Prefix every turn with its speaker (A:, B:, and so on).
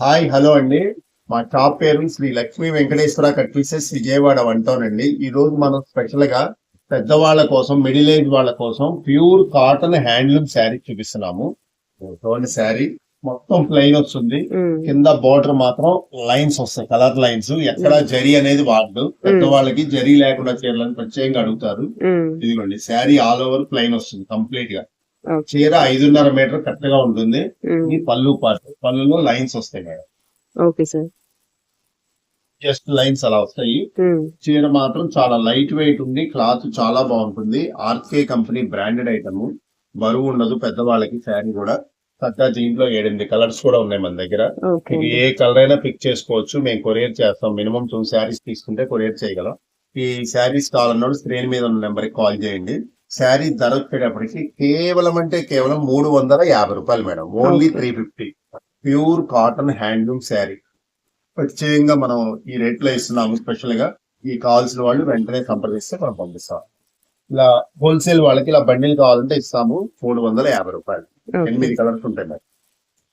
A: Hi hello అండి. మా shop పేరు శ్రీ లక్ష్మీ వెంకటేశ్వర కట్ పీసెస్ విజయవాడ వంటోనండి. ఈ రోజు మనం స్పెషల్గా పెద్దవాళ్ళ కోసం మిడిల్ ఏజ్ వాళ్ళ కోసం ప్యూర్ కాటన్ హ్యాండ్లూమ్ శారీ చూపిస్తున్నాము. చూడండి శారీ. మొత్తం ప్లెయిన్ వస్తుంది. కింద బోర్డర్ మాత్రం లైన్స్ వస్తాయి కలర్ లైన్స్ ఎక్కడ జరీ అనేది వాడదు. పెద్దవాళ్ళకి జరీ లేకుండా చీరలను ప్రత్యేకంగా అడుగుతారు. ఇదిగోండి శారీ ఆల్ ఓవర్ ప్లెయిన్ వస్తుంది
B: కంప్లీట్గా.
A: చీర ఐదున్నర మీటర్ కరెక్ట్గా ఉంటుంది ఇది పళ్ళు పార్ట్ పళ్ళులో లైన్స్ వస్తాయి madam.
B: Okay sir.
A: Just lines అలా వస్తాయి. చీర మాత్రం చాలా లైట్ వెయిట్ ఉంది క్లాత్ చాలా బాగుంటుంది. RK company branded item. బరువు ఉండదు పెద్దవాళ్ళకి శారీ కూడా. చక్కగా దీంట్లో ఏడెనిమిది కలర్స్ కూడా ఉన్నాయి మన దగ్గర. మీకు ఏ కలర్ అయినా పిక్ చేసుకోవచ్చు. మేము కొరియర్ చేస్తాం. మినిమం టూ శారీస్ తీసుకుంటే కొరియర్ చేయగలం. ఈ శారీస్ కావాలన్నప్పుడు స్క్రీన్ మీద ఉన్న నెంబర్కి కాల్ చేయండి. శారీ ధర వచ్చేటప్పటికి కేవలం అంటే కేవలం మూడు వందల యాభై రూపాయలు madam. Only. Three fifty pure cotton handloom saree. ప్రత్యేకంగా మనం ఈ రేట్లో ఇస్తున్నాము స్పెషల్గా. ఈ కావాల్సిన వాళ్ళు వెంటనే సంప్రదిస్తే మనం పంపిస్తాం. ఇలా హోల్సేల్ వాళ్ళకి ఇలా బండిల్ కావాలంటే ఇస్తాము. మూడు వందల యాభై రూపాయలు. ఎనిమిది కలర్స్ ఉంటాయి మేడం.